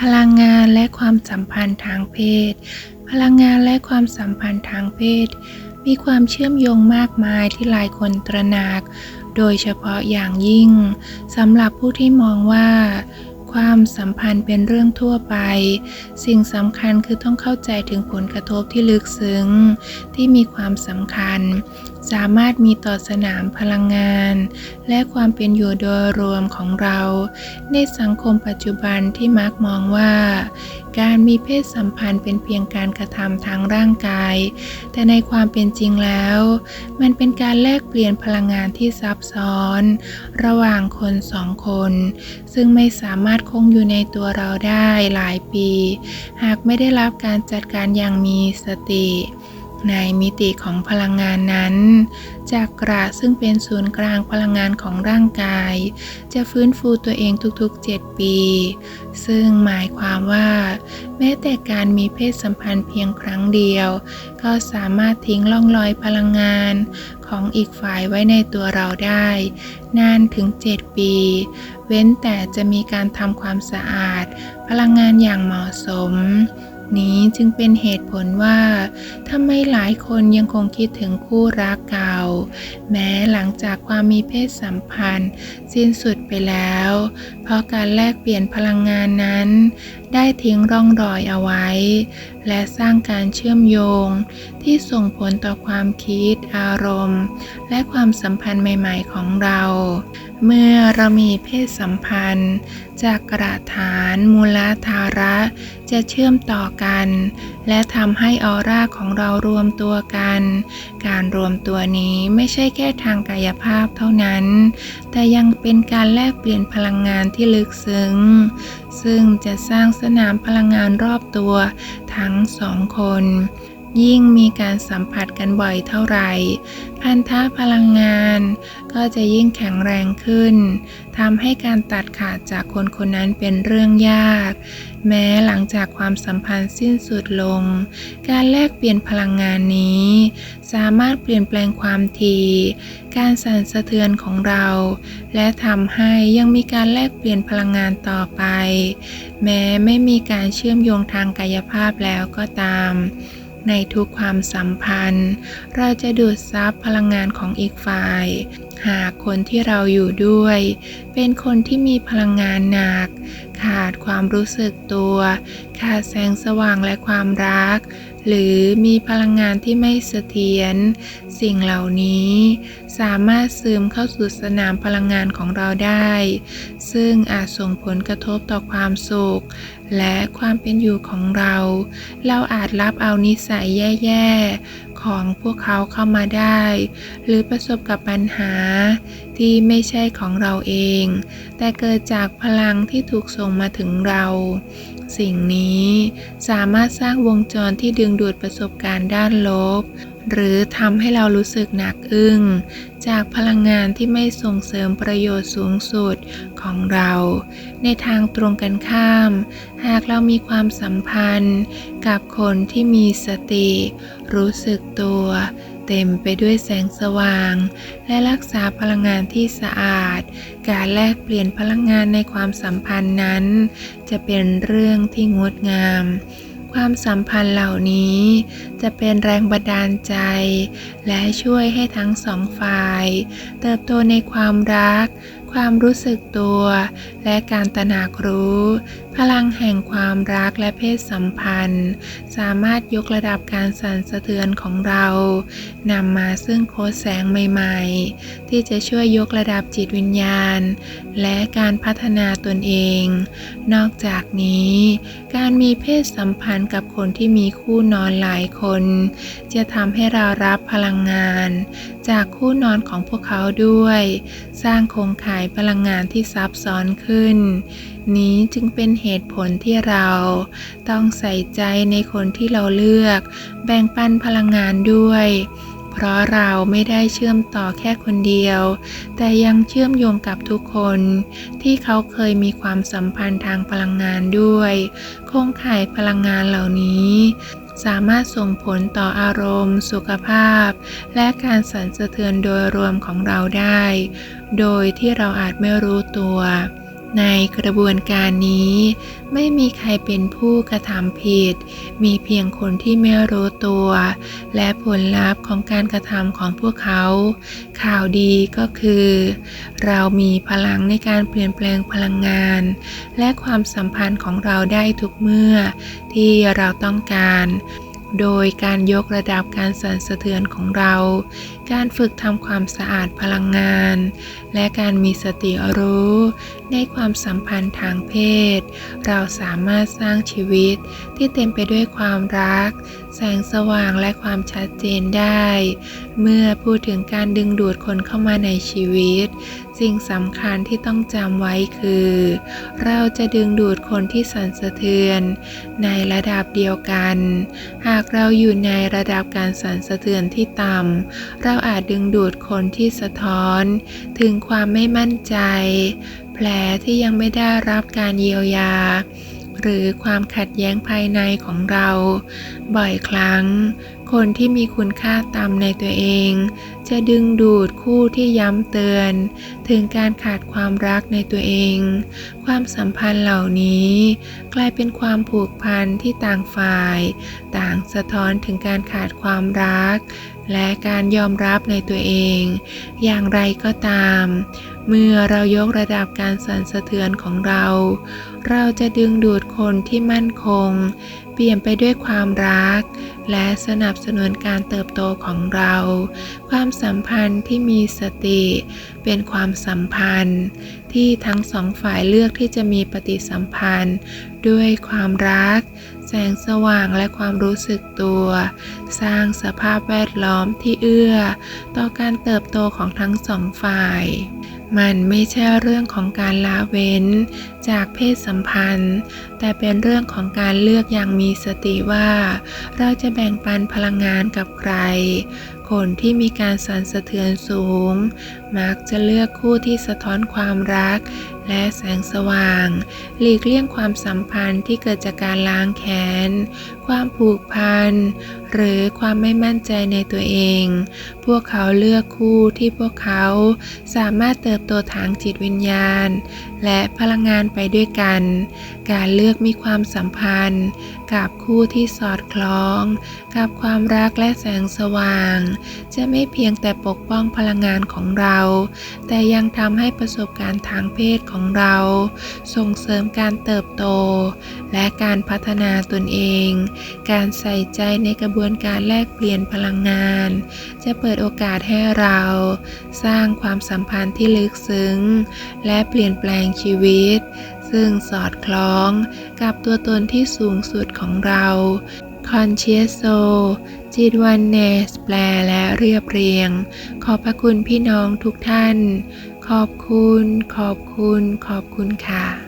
พลังงานและความสัมพันธ์ทางเพศ พลังงานและความสัมพันธ์ทางเพศ มีความเชื่อมโยงมากมายที่หลายคนตระหนัก โดยเฉพาะอย่างยิ่งสำหรับผู้ที่มองว่าความสัมพันธ์เป็นเรื่องทั่วไป สิ่งสำคัญคือต้องเข้าใจถึงผลกระทบที่ลึกซึ้ง ที่มีความสำคัญ สามารถมีต่อสนามพลังงาน และความเป็นอยู่โดยรวมของเรา ในสังคมปัจจุบันที่มักมองว่า การมีเพศสัมพันธ์เป็นเพียงการกระทำทางร่างกาย แต่ในความเป็นจริงแล้ว มันเป็นการแลกเปลี่ยนพลังงานที่ซับซ้อน ระหว่างคนสองคน ซึ่งไม่สามารถคงอยู่ในตัวเราได้หลายปี หากไม่ได้รับการจัดการอย่างมีสติ ในมิติของพลังงานนั้น จากกระซึ่งเป็นศูนย์กลางพลังงานของร่างกาย จะฟื้นฟูตัวเองทุกๆ 7 ปี ซึ่งหมายความว่า แม้แต่การมีเพศสัมพันธ์เพียงครั้งเดียว ก็สามารถทิ้งล่องรอยพลังงานของอีกฝ่ายไว้ในตัวเราได้ นานถึง 7 ปี เว้นแต่จะมีการทำความสะอาด พลังงานอย่างเหมาะสม นี้จึงเป็นเหตุผลว่าทำไมหลายคนยังคงคิดถึงคู่รักเก่า แม้หลังจากความมีเพศสัมพันธ์ สิ้นสุดไปแล้ว เพราะการแลกเปลี่ยนพลังงานนั้น ได้ทิ้งร่องรอยเอาไว้ และสร้างการเชื่อมโยง ที่ส่งผลต่อความคิด อารมณ์ และความสัมพันธ์ใหม่ๆของเรา เมื่อเรามีเพศสัมพันธ์ จากกระฐานมูลธาระ จะเชื่อมต่อกัน และทำให้ออร่าของเรารวมตัวกัน การรวมตัวนี้ไม่ใช่แค่ทางกายภาพเท่านั้น แต่ยังเป็นการแลกเปลี่ยนพลังงานที่ลึกซึ้ง ซึ่งจะสร้างสนามพลังงานรอบตัว ทั้งสองคน ยิ่งมีการสัมผัสกันบ่อยเท่าไหร่ พันธะพลังงาน ก็จะยิ่งแข็งแรงขึ้นทำให้การตัดขาดจากคนคนนั้นเป็นเรื่องยาก แม้หลังจากความสัมพันธ์สิ้นสุดลง การแลกเปลี่ยนพลังงานนี้ สามารถเปลี่ยนแปลงความถี่การสั่นสะเทือนของเรา และทำให้ยังมีการแลกเปลี่ยนพลังงานต่อไป แม้ไม่มีการเชื่อมโยงทางกายภาพแล้วก็ตาม ในทุกความสัมพันธ์ เราจะดูดซับพลังงานของอีกฝ่าย หากคนที่เราอยู่ด้วย เป็นคนที่มีพลังงานหนักขาดความรู้สึกตัว ขาดแสงสว่างและความรัก หรือมีพลังงานที่ไม่เสถียร สิ่งเหล่านี้ สามารถซึมเข้าสู่สนามพลังงานของเราได้ ซึ่งอาจส่งผลกระทบต่อความสุข และความเป็นอยู่ของเรา เราอาจรับเอานิสัยแย่ๆ ของพวกเขาเข้ามาได้ หรือประสบกับปัญหาที่ไม่ใช่ของเราเอง แต่เกิดจากพลังที่ถูกส่งมาถึงเรา สิ่งนี้สามารถสร้างวงจรที่ดึงดูดประสบการณ์ด้านลบ หรือทำให้เรารู้สึกหนักอึ้ง จากพลังงานที่ไม่ส่งเสริมประโยชน์สูงสุดของเรา ในทางตรงกันข้าม หากเรามีความสัมพันธ์กับคนที่มีสติ รู้สึกตัว เต็มไปด้วยแสงสว่าง และรักษาพลังงานที่สะอาด การแลกเปลี่ยนพลังงานในความสัมพันธ์นั้น จะเป็นเรื่องที่งดงาม ความสัมพันธ์เหล่านี้ จะเป็นแรงบันดาลใจ และช่วยให้ทั้งสองฝ่าย เติบโตในความรัก ความรู้สึกตัว และการตระหนักรู้ พลังแห่งความรักและเพศสัมพันธ์ สามารถยกระดับการสั่นสะเทือนของเรานำมาซึ่งโคดแสงใหม่ๆ ที่จะช่วยยกระดับจิตวิญญาณ และการพัฒนาตนเอง นอกจากนี้ การมีเพศสัมพันธ์กับคนที่มีคู่นอนหลายคน จะทำให้เรารับพลังงาน จากคู่นอนของพวกเขาด้วย สร้างโครงข่ายพลังงานที่ซับซ้อนขึ้น นี้จึงเป็นเหตุผลที่เราต้องใส่ใจในคนที่เราเลือก แบ่งปันพลังงานด้วย เพราะเราไม่ได้เชื่อมต่อแค่คนเดียว แต่ยังเชื่อมโยงกับทุกคน ที่เขาเคยมีความสัมพันธ์ทางพลังงานด้วย โครงข่ายพลังงานเหล่านี้ สามารถส่งผลต่ออารมณ์ สุขภาพ และการสั่นสะเทือนโดยรวมของเราได้ โดยที่เราอาจไม่รู้ตัว ในกระบวนการนี้ ไม่มีใครเป็นผู้กระทำผิด มีเพียงคนที่ไม่รู้ตัว และผลลัพธ์ของการกระทำของพวกเขา ข่าวดีก็คือ เรามีพลังในการเปลี่ยนแปลงพลังงาน และความสัมพันธ์ของเราได้ทุกเมื่อที่เราต้องการ โดยการยกระดับการสั่นสะเทือนของเรา การฝึกทำความสะอาดพลังงาน และการมีสติรู้ ในความสัมพันธ์ทางเพศ เราสามารถสร้างชีวิตที่เต็มไปด้วยความรัก แสงสว่างและความชัดเจนได้ เมื่อพูดถึงการดึงดูดคนเข้ามาในชีวิต สิ่งสำคัญที่ต้องจำไว้คือ เราจะดึงดูดคนที่สั่นสะเทือน ในระดับเดียวกัน หากเราอยู่ในระดับการสั่นสะเทือนที่ต่ำเราอาจดึงดูดคนที่สะท้อน ถึงความไม่มั่นใจ แผลที่ยังไม่ได้รับการเยียวยา หรือความขัดแย้งภายในของเรา บ่อยครั้ง คนที่มีคุณค่าต่ำในตัวเอง จะดึงดูดคู่ที่ย้ำเตือน ถึงการขาดความรักในตัวเอง ความสัมพันธ์เหล่านี้ กลายเป็นความผูกพันที่ต่างฝ่าย ต่างสะท้อนถึงการขาดความรัก และการยอมรับในตัวเอง อย่างไรก็ตาม เมื่อเรายกระดับการสั่นสะเทือนของเรา เราจะดึงดูดคนที่มั่นคง เปลี่ยนไปด้วยความรัก และสนับสนุนการเติบโตของเรา ความสัมพันธ์ที่มีสติ เป็นความสัมพันธ์ ที่ทั้งสองฝ่ายเลือกที่จะมีปฏิสัมพันธ์ ด้วยความรัก แสงสว่างและความรู้สึกตัว สร้างสภาพแวดล้อมที่เอื้อ ต่อการเติบโตของทั้งสองฝ่าย มันไม่ใช่เรื่องของการละเว้น จากเพศสัมพันธ์ แต่เป็นเรื่องของการเลือกอย่างมีสติว่า เราจะแบ่งปันพลังงานกับใคร คนที่มีการสั่นสะเทือนสูง มักจะเลือกคู่ที่สะท้อนความรัก และแสงสว่าง หลีกเลี่ยงความสัมพันธ์ที่เกิดจากการล้างแค้น ความผูกพัน หรือความไม่มั่นใจในตัวเอง พวกเขาเลือกคู่ที่พวกเขาสามารถเติบโตทางจิตวิญญาณ และพลังงานไปด้วยกัน การเลือกมีความสัมพันธ์ กับคู่ที่สอดคล้อง กับความรักและแสงสว่าง จะไม่เพียงแต่ปกป้องพลังงานของเรา แต่ยังทำให้ประสบการณ์ทางเพศของเราส่งเสริมการเติบโต และการพัฒนาตนเอง การใส่ใจในกระบวนการแลกเปลี่ยนพลังงาน จะเปิดโอกาสให้เรา สร้างความสัมพันธ์ที่ลึกซึ้ง และเปลี่ยนแปลงชีวิต ซึ่งสอดคล้องกับตัวตนที่สูงสุดของเรา Conscious Soul จิตวันเนส แปลและเรียบเรียง ขอบพระคุณพี่น้องทุกท่าน ขอบคุณ ขอบคุณ ขอบคุณค่ะ